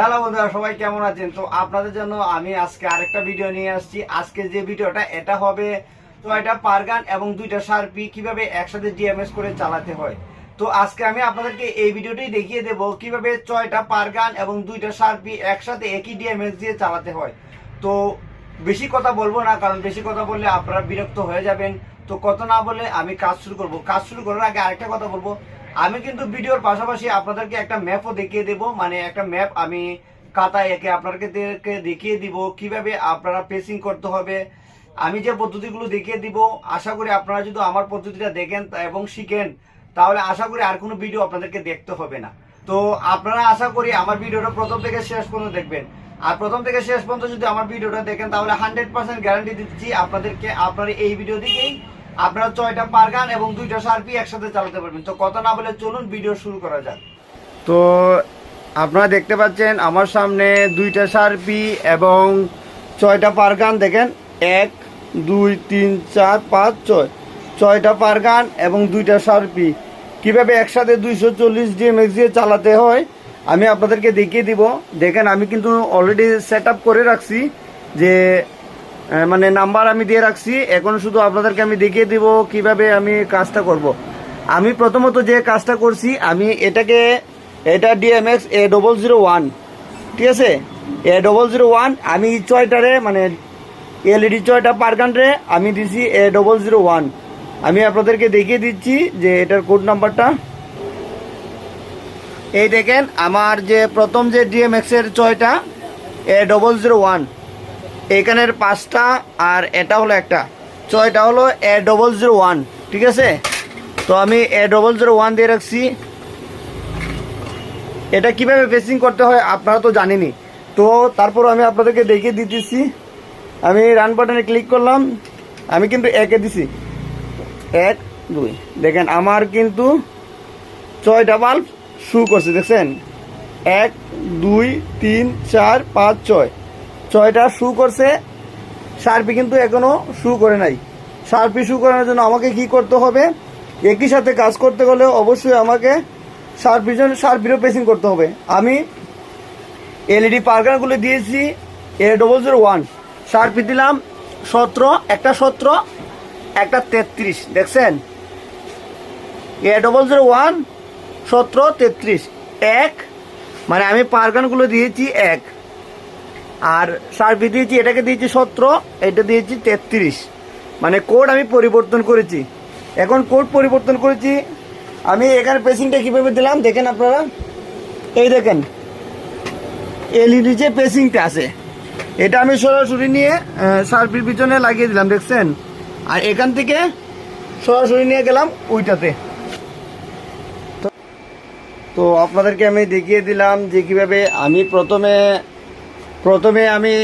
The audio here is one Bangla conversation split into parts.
হ্যালো বন্ধুরা, সবাই কেমন আছেন? তো আপনাদের জন্য আমি আজকে আরেকটা ভিডিও নিয়ে আসছি। আজকে যে ভিডিওটা এটা হবে তো ছয়টা পারগান এবং দুইটা সারপি কীভাবে একসাথে ডিএমএস করে চালাতে হয়। তো আজকে আমি আপনাদেরকে এই ভিডিওটি দেখিয়ে দেব, কীভাবে ছয়টা পারগান এবং দুইটা সারপি একসাথে একই ডিএমএস দিয়ে চালাতে হয়। তো বেশি কথা বলব না, কারণ বেশি কথা বললে আপনারা বিরক্ত হয়ে যাবেন। তো কথা না বলে আমি কাজ শুরু করব। কাজ শুরু করার আগে আরেকটা কথা বলব। আমি কিন্তু ভিডিওর পাশাপাশি আপনাদেরকে একটা ম্যাপও দেখিয়ে দেব। মানে একটা ম্যাপ আমি খাতায় একে আপনাদেরকে দেখিয়ে দিব কীভাবে আপনারা পেসিং করতে হবে। আমি যে পদ্ধতিগুলো দেখিয়ে দিব, আশা করি আপনারা যদি আমার পদ্ধতিটা দেখেন এবং শিখেন, তাহলে আশা করি আর কোনো ভিডিও আপনাদেরকে দেখতে হবে না। তো আপনারা আশা করি আমার ভিডিওটা প্রথম থেকে শেষ পর্যন্ত দেখবেন। আর প্রথম থেকে শেষ পর্যন্ত যদি আমার ভিডিওটা দেখেন, তাহলে হান্ড্রেড পার্সেন্ট গ্যারান্টি দিচ্ছি আপনাদেরকে আপনার এই ভিডিও দিকেই আপনারা ছয়টা পারগান এবং দুইটা সার্পি একসাথে চালাতে পারবেন। তো কথা না বলে চলুন, ভিডিও শুরু করা যাক। তো আপনারা দেখতে পাচ্ছেন, আমার সামনে দুইটা সার্পি এবং ছয়টা পারগান, দেখেন। এক, দুই, তিন, চার, পাঁচ, ছয়। ছয়টা পারগান এবং দুইটা সার্পি কীভাবে একসাথে দুইশো চল্লিশ ডিএমএক্স দিয়ে চালাতে হয়, আমি আপনাদেরকে দেখিয়ে দিব। দেখেন, আমি কিন্তু অলরেডি সেট করে রাখছি যে মানে নাম্বার আমি দিয়ে রাখছি। এখন শুধু আপনাদেরকে আমি দেখিয়ে দিব কীভাবে আমি কাজটা করব। আমি প্রথমত যে কাজটা করছি, আমি এটাকে, এটা DMX A double zero one ঠিক আছে? এ ডবল জিরো ওয়ান আমি ছয়টারে মানে এলইডি ছয়টা পারগানরে, আমি দিছি এ ডবল জিরো ওয়ান আমি আপনাদেরকে দেখিয়ে দিচ্ছি যে এটার কোড নাম্বারটা। এই দেখেন, আমার যে প্রথম যে ডিএমএক্স এর ছয়টা এ ডবল জিরো ওয়ান এখানের পাঁচটা আর এটা হলো একটা। ছয়টা হলো এ ডবল জিরো ওয়ান ঠিক আছে? তো আমি এ ডবল জিরো ওয়ান দিয়ে রাখছি। এটা কীভাবে ফেসিং করতে হয় আপনারা তো জানেনই। তো তারপর আমি আপনাদেরকে দেখিয়ে দিতেছি। আমি রান বাটনে ক্লিক করলাম। আমি কিন্তু একে দিছি। এক, দুই। দেখেন আমার কিন্তু ছয়টা বাল্ব শু করছে, দেখছেন? এক, দুই, তিন, চার, পাঁচ, ছয়। ছয়টা শু করছে। সার্পি কিন্তু এখনও শু করে নাই। সার্পি শু করানোর জন্য আমাকে কি করতে হবে? একই সাথে কাজ করতে গেলে অবশ্যই আমাকে সার্পির জন্য সার্পিরও পেসিং করতে হবে। আমি এলইডি পার্কারগুলো দিয়েছি A double zero one Sharpy দিলাম সতেরো, একটা সতেরো, একটা তেত্রিশ। দেখছেন? এ ডবল জিরো ওয়ান সতেরো, তেত্রিশ। এক মানে আমি পারগানগুলো দিয়েছি এক। আর সার্ভি দিয়েছি, এটাকে দিয়েছি সতেরো, এটা দিয়েছি তেত্রিশ। মানে কোড আমি পরিবর্তন করেছি। এখন কোড পরিবর্তন করেছি। আমি এখানে পেসিংটা কীভাবে দিলাম, দেখেন আপনারা। এই দেখেন এলইডি যে পেসিংটা আছে, এটা আমি সরাসরি নিয়ে সার্ভির পিছনে লাগিয়ে দিলাম, দেখছেন? আর এখান থেকে সরাসরি নিয়ে গেলাম ওইটাতে। তো- আপনাদেরকে আমি দেখিয়ে দিলাম যে কীভাবে আমি প্রথমে প্রথমে আমি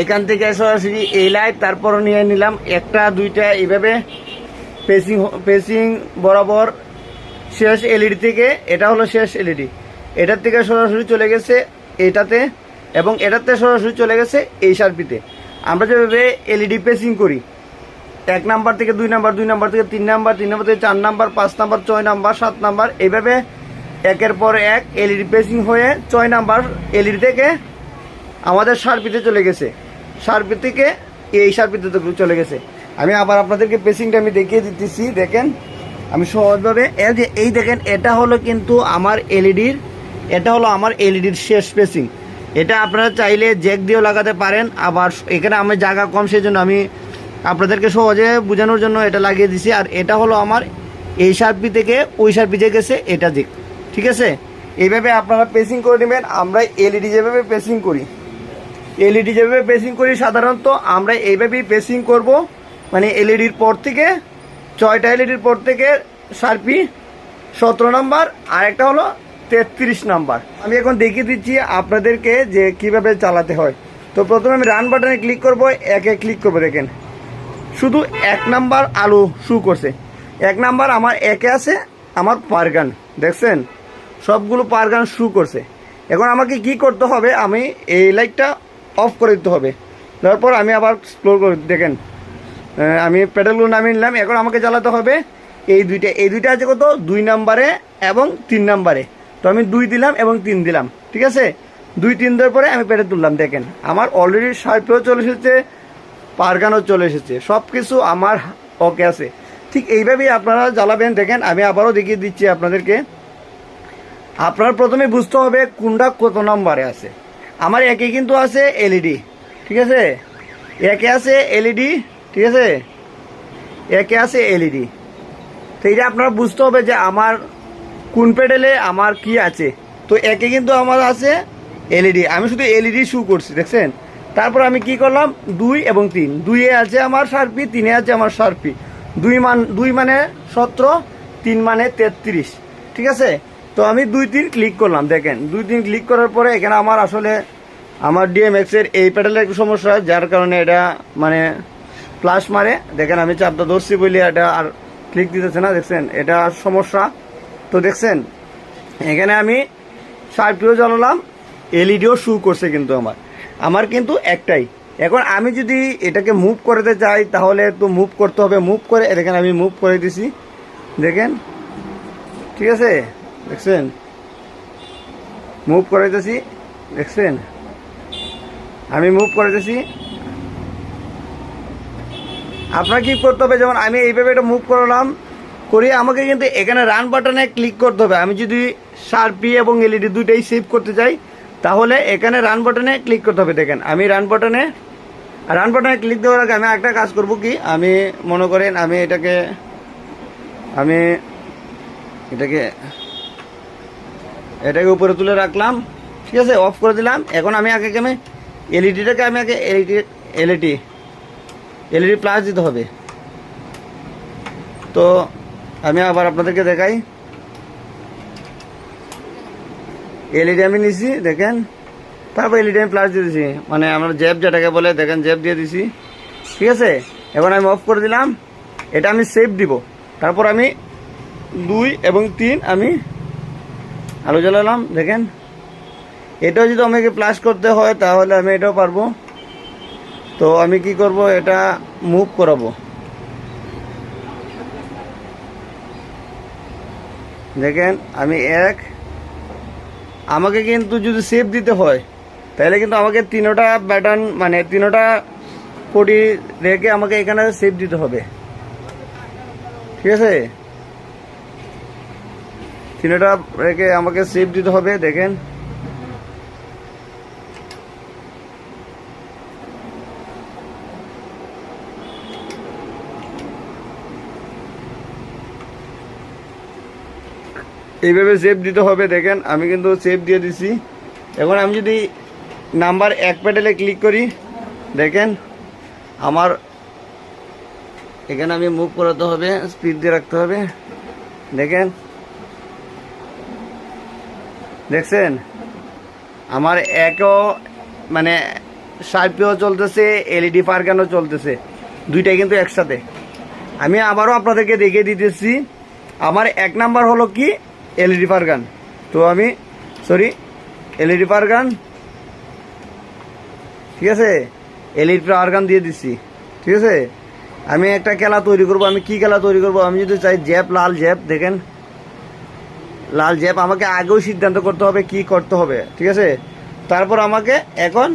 এখান থেকে সরাসরি এই লাইট তারপর নিয়ে নিলাম। একটা, দুইটা, এইভাবে পেসিং পেসিং বরাবর শেষ এলইডি থেকে, এটা হলো শেষ এলইডি এটার থেকে সরাসরি চলে গেছে এটাতে এবং এটাতে সরাসরি চলে গেছে এই সার্পিতে আমরা যেভাবে এলইডি পেসিং করি, এক নাম্বার থেকে দুই নাম্বার দুই নাম্বার থেকে তিন নাম্বার তিন নাম্বার থেকে চার নাম্বার, পাঁচ নাম্বার, ছয় নাম্বার, সাত নাম্বার, এইভাবে একের পর এক এলইডি পেসিং হয়ে ছয় নাম্বার এলইডি থেকে আমাদের সার্পিতে চলে গেছে। সার্পি থেকে এই সার্পিতে চলে গেছে। আমি আবার আপনাদেরকে পেসিংটা আমি দেখিয়ে দিতেছি, দেখেন। আমি সহজভাবে, এই যে এই দেখেন, এটা হলো কিন্তু আমার এলইডির এটা হলো আমার এলইডির শেষ পেসিং এটা আপনারা চাইলে জ্যাক দিয়েও লাগাতে পারেন, আবার এখানে আমি জায়গা কম সেই জন্য আমি আপনাদেরকে সহজে বোঝানোর জন্য এটা লাগিয়ে দিছি। আর এটা হলো আমার এই সার্পি থেকে ওই সার্পিতে গেছে, এটা দিক ঠিক আছে? এইভাবে আপনারা পেসিং করে নেবেন, আমরা এলইডি যেভাবে পেসিং করি। এলইডি যেভাবে পেসিং করি, সাধারণত আমরা এইভাবেই পেসিং করব। মানে এলইডির পর থেকে, ছয়টা এলইডির পর থেকে সার্পি সতেরো নাম্বার আর একটা হলো তেত্রিশ নাম্বার। আমি এখন দেখিয়ে দিচ্ছি আপনাদেরকে যে কীভাবে চালাতে হয়। তো প্রথমে আমি রান বাটনে ক্লিক করব, একে ক্লিক করব, দেখেন। শুধু এক নাম্বার আলু শু করছে। এক নাম্বার আমার একে আছে, আমার পারগান দেখছেন? সবগুলো পারগান শু করছে। এখন আমাকে কি করতে হবে, আমি এই লাইটটা অফ করে দিতে হবে। তারপর আমি আবার এক্সপ্লোর করে, দেখেন। আমি পেডেলগুলো নামিয়ে নিলাম, এখন আমাকে চালাতে হবে এই দুইটা এই দুইটা আছে কত? দুই নাম্বারে এবং তিন নাম্বারে। তো আমি দুই দিলাম এবং তিন দিলাম, ঠিক আছে? দুই, তিন দিন পরে আমি পেটে তুললাম, দেখেন। আমার অলরেডি সার্ফেও চলে এসেছে, পারগানও চলে এসেছে সব কিছু আমার ওকে আছে। ঠিক এইভাবেই আপনারা জ্বালাবেন, দেখেন, আমি আবারও দেখিয়ে দিচ্ছি আপনাদেরকে। আপনার প্রথমে বুঝতে হবে কোনটা কত নম্বরে আছে। আমার একে কিন্তু আছে এলইডি ঠিক আছে? একে আছে এলইডি ঠিক আছে? একে আছে এলইডি তো এটা আপনারা বুঝতে হবে যে আমার কোন প্যাডেলে আমার কি আছে। তো একে কিন্তু আমার আছে এলইডি আমি শুধু এলইডি শু করছি, দেখছেন? তারপর আমি কি করলাম? দুই এবং তিন। দুইয়ে আছে আমার সার্পি তিনে আছে আমার সার্পি দুই মান দুই মানে সতেরো, তিন মানে তেত্রিশ। ঠিক আছে? তো আমি দুই তিন ক্লিক করলাম, দেখেন। দুই তিন ক্লিক করার পরে এখানে আমার আসলে আমার ডিএমএক্স এর এই প্যাডেলের একটু সমস্যা যার কারণে এটা মানে প্লাস মারে। দেখেন, আমি চাপটা ধরছি বলে এটা আর ক্লিক দিতেছে না, দেখছেন? এটা সমস্যা। তো দেখছেন, এখানে আমি সার্পিও জ্বালালাম এলইডিও শু করছে কিন্তু আমার। আমার কিন্তু একটাই। এখন আমি যদি এটাকে মুভ করতে চাই, তাহলে তো মুভ করতে হবে। মুভ করে, দেখেন, আমি মুভ করে দিছি। দেখেন, ঠিক আছে? দেখছেন? মুভ করে দিতেছি দেখছেন? আমি মুভ করে দিতেছি আপনার কি করতে হবে? যেমন আমি এইভাবে এটা মুভ করলাম করে আমাকে কিন্তু এখানে রান বাটনে ক্লিক করতে হবে। আমি যদি শার্পি এবং এলইডি দুইটাই সেভ করতে চাই, তাহলে এখানে রান বাটনে ক্লিক করতে হবে। দেখেন, আমি রান বাটনে রান বাটনে ক্লিক দেওয়ার আগে আমি একটা কাজ করব কি? আমি মনে করেন আমি এটাকে আমি এটাকে এটাকে উপরে তুলে রাখলাম। ঠিক আছে অফ করে দিলাম। এখন আমি আগে আমি এলইডিটাকে আমি আগে এলইডি এলইডি এলইডি প্লাস দিতে হবে। তো আমি আবার আপনাদেরকে দেখাই। এলইডি আমি নিছি, দেখেন। তারপর এলইডি আমি প্লাস দিয়ে দিছি। মানে আমরা জেব যেটাকে বলে, দেখেন জেব দিয়ে দিছি। ঠিক আছে? এখন আমি অফ করে দিলাম। এটা আমি সেভ দিব। তারপর আমি দুই এবং তিন আমি আলো জ্বালালাম, দেখেন। এটাও যদি আমাকে প্লাস করতে হয়, তাহলে আমি এটাও পারব। তো আমি কি করব, এটা মুভ করাবো। দেখেন, আমি এক। আমাকে কিন্তু যদি সেভ দিতে হয়, তাহলে কিন্তু আমাকে তিনোটা ব্যাটন মানে তিনোটা কোটি রেখে আমাকে এখানে সেভ দিতে হবে। ঠিক আছে? তিনোটা রেখে আমাকে সেভ দিতে হবে, দেখেন। এইভাবে সেভ দিতে হবে, দেখেন, আমি কিন্তু সেভ দিয়ে দিছি। এখন আমি যদি নাম্বার এক প্যাডেলে ক্লিক করি, দেখেন, আমার এখানে আমি মুভ করাতে হবে স্পিড দিয়ে রাখতে হবে, দেখেন। দেখছেন? আমার একও মানে সার্পিও চলতেছে, এলইডি পার্কানও চলতেছে। দুইটাই কিন্তু একসাথে। আমি আবারও আপনাদেরকে দেখিয়ে দিতেছি, আমার এক নাম্বার হলো কি? এলইডি পারগান। তো আমি সরি এলইডি পারগান, ঠিক আছে? এলইডি পারগান দিয়ে দিচ্ছি ঠিক আছে? আমি একটা খেলা তৈরি করব, আমি কি খেলা তৈরি করব? আমি যদি চাই জ্যাপ, লাল জ্যাপ, দেখেন। লাল জ্যাপ আমাকে আগেও সিদ্ধান্ত করতে হবে কি করতে হবে, ঠিক আছে? তারপর আমাকে এখন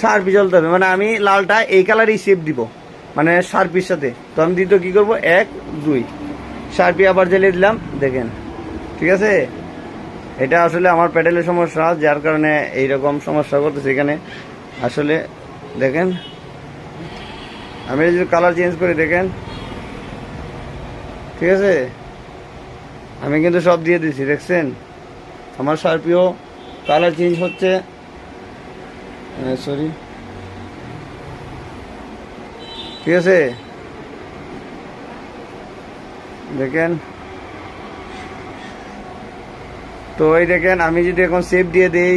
সার্পি জ্বলতে হবে মানে আমি লালটা এই কালারই শেপ দিব মানে সার্পির সাথে। তো আমি দ্বিতীয় কী করব? এক, দুই। সার্পি আবার জ্বালিয়ে দিলাম, দেখেন, ঠিক আছে? এটা আসলে আমার প্যাডেলের সমস্যা, যার কারণে এইরকম সমস্যা করতেছে এখানে। আসলে দেখেন, আমি যদি কালার চেঞ্জ করি দেখেন, ঠিক আছে? আমি কিন্তু সব দিয়ে দিছি দেখছেন? আমার সার্পিও কালার চেঞ্জ হচ্ছে। সরি ঠিক আছে? দেখেন। তো এই দেখেন, আমি যদি এখন সেভ দিয়ে দিই,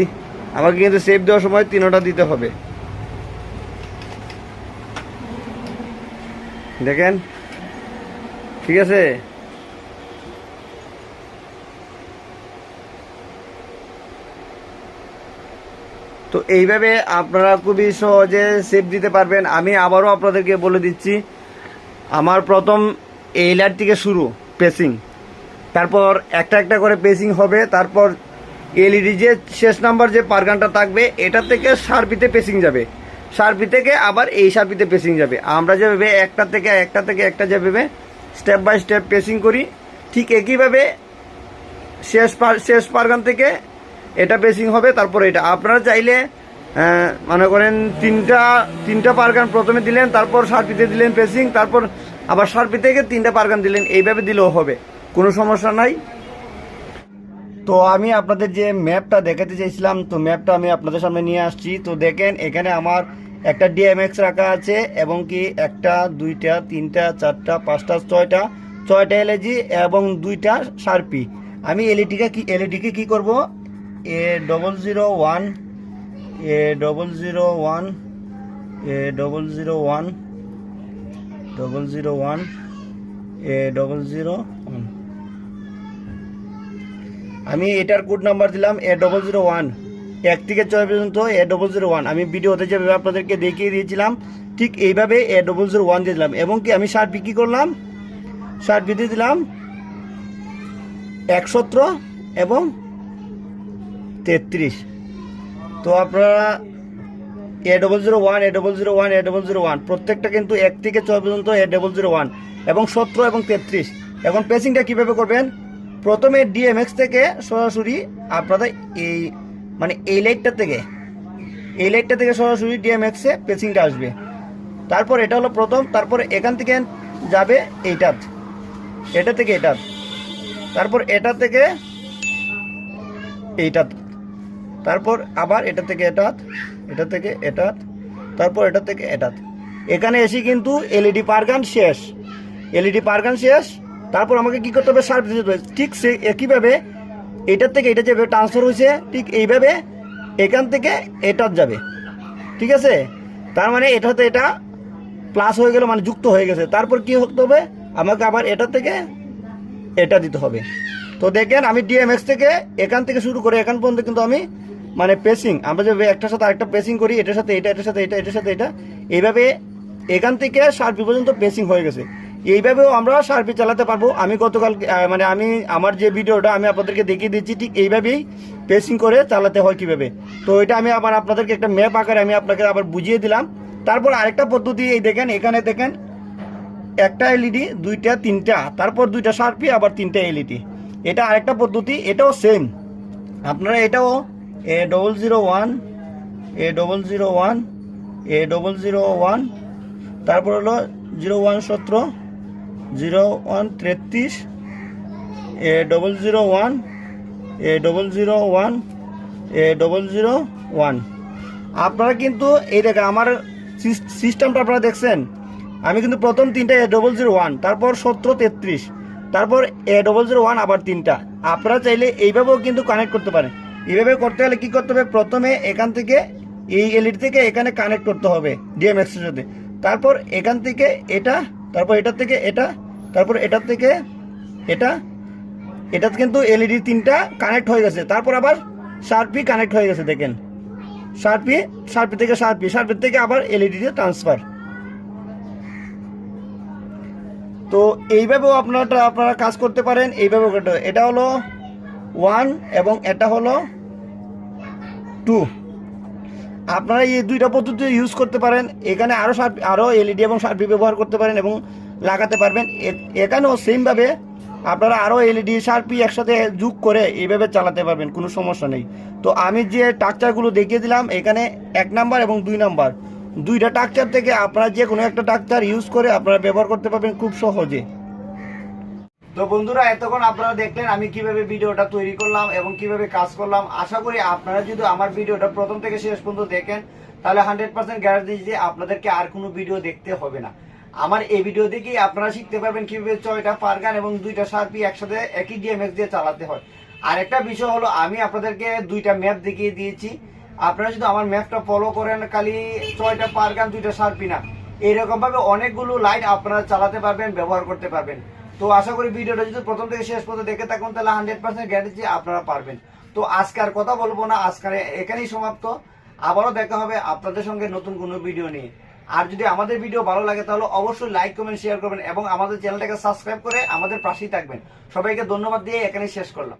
আমাকে কিন্তু সেভ দেওয়ার সময় তিনোটা দিতে হবে। দেখেন? ঠিক আছে? তো এইভাবে আপনারা খুবই সহজে সেভ দিতে পারবেন। আমি আবারও আপনাদেরকে বলে দিচ্ছি, আমার প্রথম এই থেকে শুরু পেসিং তারপর একটা একটা করে পেসিং হবে, তারপর এলইডি যে শেষ নাম্বার যে পারগানটা থাকবে, এটা থেকে সার্পিতে পেসিং যাবে। সার্পি থেকে আবার এই সার্পিতে পেসিং যাবে। আমরা যেভাবে একটা থেকে একটা থেকে একটা যেভাবে স্টেপ বাই স্টেপ পেসিং করি, ঠিক একইভাবে শেষ পার শেষ পারগান থেকে এটা পেসিং হবে, তারপর এটা। আপনারা চাইলে মনে করেন তিনটা তিনটা পারগান প্রথমে দিলেন, তারপর সার্পিতে দিলেন পেসিং তারপর আবার সার্পি থেকে তিনটা পারগান দিলেন। এইভাবে দিলেও হবে, কোনো সমস্যা নাই। তো আমি আপনাদের যে ম্যাপটা দেখাতে চাইছিলাম, তো ম্যাপটা আমি আপনাদের সামনে নিয়ে আসছি। তো দেখেন, এখানে আমার একটা ডিএমএক্স রাখা আছে, এবং কি একটা, দুইটা, তিনটা, চারটা, পাঁচটা, ছয়টা ছয়টা এলএজি এবং দুইটা শার্পি আমি এলইডিকে কি এলইডিকে কি করব? A double zero one A double zero one A double zero one double zero one A double zero one আমি এটার কোড নাম্বার দিলাম এ ডবল জিরো ওয়ান এক থেকে ছয় পর্যন্ত এ ডবল জিরো ওয়ান আমি ভিডিওতে যেভাবে আপনাদেরকে দেখিয়ে দিয়েছিলাম, ঠিক এইভাবে এ ডবল জিরো ওয়ান দিয়ে দিলাম। এবং কি আমি শার্ট বিক্রি করলাম? শার্ট বিক্রি দিলাম। একসত্র এবং তেত্রিশ। তো আপনারা A double zero one A double zero one A double zero one প্রত্যেকটা কিন্তু এক থেকে ছয় পর্যন্ত এ ডবল জিরো ওয়ান এবং সতেরো এবং তেত্রিশ। এখন পেসিংটা কীভাবে করবেন? প্রথমে ডিএমএক্স থেকে সরাসরি আপনাদের এই মানে এই লাইটটা থেকে, এই লাইটটা থেকে সরাসরি ডিএমএক্সে পেসিংটা আসবে। তারপর এটা হলো প্রথম, তারপর এখান থেকে যাবে এইটাত এটা থেকে এটাত তারপর এটা থেকে এইটাত তারপর আবার এটা থেকে এটাত, এটা থেকে এটাত, তারপর এটা থেকে এটাত। এখানে এসে কিন্তু এলইডি পারগান শেষ। এলইডি পারগান শেষ, তারপর আমাকে কি করতে হবে? সার্ভ দিতে হবে। ঠিক সে একইভাবে এটার থেকে এটা যেভাবে ট্রান্সফার হয়েছে, ঠিক এইভাবে এখান থেকে এটাত যাবে। ঠিক আছে? তার মানে এটাতে এটা প্লাস হয়ে গেল মানে যুক্ত হয়ে গেছে। তারপর কি করতে হবে? আমাকে আবার এটা থেকে এটা দিতে হবে। তো দেখেন, আমি ডিএমএক্স থেকে এখান থেকে শুরু করে এখান পর্যন্ত কিন্তু আমি মানে পেসিং আমরা যে একটার সাথে আরেকটা পেসিং করি, এটার সাথে এটা, এটার সাথে এটা, এটার সাথে এটা, এইভাবে এখান থেকে সার্পি পর্যন্ত পেসিং হয়ে গেছে। এইভাবেও আমরা সার্পি চালাতে পারব। আমি গতকাল মানে আমি, আমার যে ভিডিওটা আমি আপনাদেরকে দেখিয়ে দিচ্ছি, ঠিক এইভাবেই পেসিং করে চালাতে হয় কীভাবে। তো এটা আমি আবার আপনাদেরকে একটা ম্যাপ আকারে আমি আপনাকে আবার বুঝিয়ে দিলাম। তারপর আরেকটা পদ্ধতি, এই দেখেন, এখানে দেখেন, একটা এলইডি দুইটা, তিনটা, তারপর দুইটা শার্পি আবার তিনটা এলইডি এটা আরেকটা পদ্ধতি, এটাও সেম আপনারা এটাও A double zero one A double zero one A double zero one তারপর হলো জিরো ওয়ান সতেরো জিরো ওয়ান তেত্রিশ A double zero one A double zero one A double zero one আপনারা কিন্তু, এই দেখে আমার সিস্টেমটা আপনারা দেখছেন। আমি কিন্তু প্রথম তিনটা এ ডবল জিরো ওয়ান তারপর সতেরো তেত্রিশ, তারপর এ ডবল জিরো ওয়ান আবার তিনটা। আপনারা চাইলে এইভাবেও কিন্তু কানেক্ট করতে পারেন। এইভাবে করতে গেলে কি করতে হবে? প্রথমে এখান থেকে এই এলইডি থেকে এখানে কানেক্ট করতে হবে ডিএমএক্স এর সাথে। তারপর এখান থেকে এটা, তারপর এটার থেকে এটা, তারপর এটার থেকে এটা এটা কিন্তু এলইডি তিনটা কানেক্ট হয়ে গেছে। তারপর আবার শার্পি কানেক্ট হয়ে গেছে, দেখেন। শার্পি শার্পি থেকে শার্পি শার্পি থেকে আবার এলইডি তে ট্রান্সফার তো এইভাবেও আপনারা আপনারা কাজ করতে পারেন এইভাবে এটা হলো ওয়ান এবং এটা হলো টু। আপনারা এই দুইটা পদ্ধতি ইউজ করতে পারেন। এখানে আরও শার্প আরও এলইডি এবং শার্পি ব্যবহার করতে পারেন এবং লাগাতে পারবেন। এখানেও সেমভাবে আপনারা আরও এলইডি শার্পি একসাথে যোগ করে এইভাবে চালাতে পারবেন, কোনো সমস্যা নেই। তো আমি যে টাকচারগুলো দেখিয়ে দিলাম, এখানে এক নাম্বার এবং দুই নাম্বার। দুইটা টাকচার থেকে আপনারা যে কোনো একটা টাকচার ইউজ করে আপনারা ব্যবহার করতে পারবেন খুব সহজে। তো বন্ধুরা, এতক্ষণ আপনারা দেখলেন আমি কীভাবে ভিডিওটা তৈরি করলাম এবং কীভাবে কাজ করলাম। আশা করি আপনারা যদি আমার ভিডিওটা প্রথম থেকে শেষ পর্যন্ত দেখেন, তাহলে হান্ড্রেড পার্সেন্ট গ্যারান্টি যে আপনাদেরকে আর কোনো ভিডিও দেখতে হবে না। আমার এই ভিডিও দেখেই আপনারা শিখতে পারবেন কীভাবে ছয়টা পারগান এবং দুইটা সার্পি একসাথে একই ডিএমএক্স দিয়ে চালাতে হয়। আর একটা বিষয় হলো, আমি আপনাদেরকে দুইটা ম্যাপ দেখিয়ে দিয়েছি। আপনারা যদি আমার ম্যাপটা ফলো করেন, খালি ছয়টা পারগান দুইটা সার্পি না এইরকম ভাবে অনেকগুলো লাইট আপনারা চালাতে পারবেন, ব্যবহার করতে পারবেন। তো আশা করি ভিডিওটা যদি প্রথম থেকে শেষ পর্যন্ত দেখে থাকুন, তাহলে হান্ড্রেড পার্সেন্ট গ্যারেন্টি আপনারা পারবেন। তো আজকে আর কথা বলব না, আজকে এখানেই সমাপ্ত। আবারও দেখা হবে আপনাদের সঙ্গে নতুন কোনো ভিডিও নিয়ে। আর যদি আমাদের ভিডিও ভালো লাগে, তাহলে অবশ্যই লাইক কমেন্ট শেয়ার করবেন এবং আমাদের চ্যানেলটাকে সাবস্ক্রাইব করে আমাদের পাশেই থাকবেন। সবাইকে ধন্যবাদ দিয়ে এখানেই শেষ করলাম।